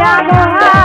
Radha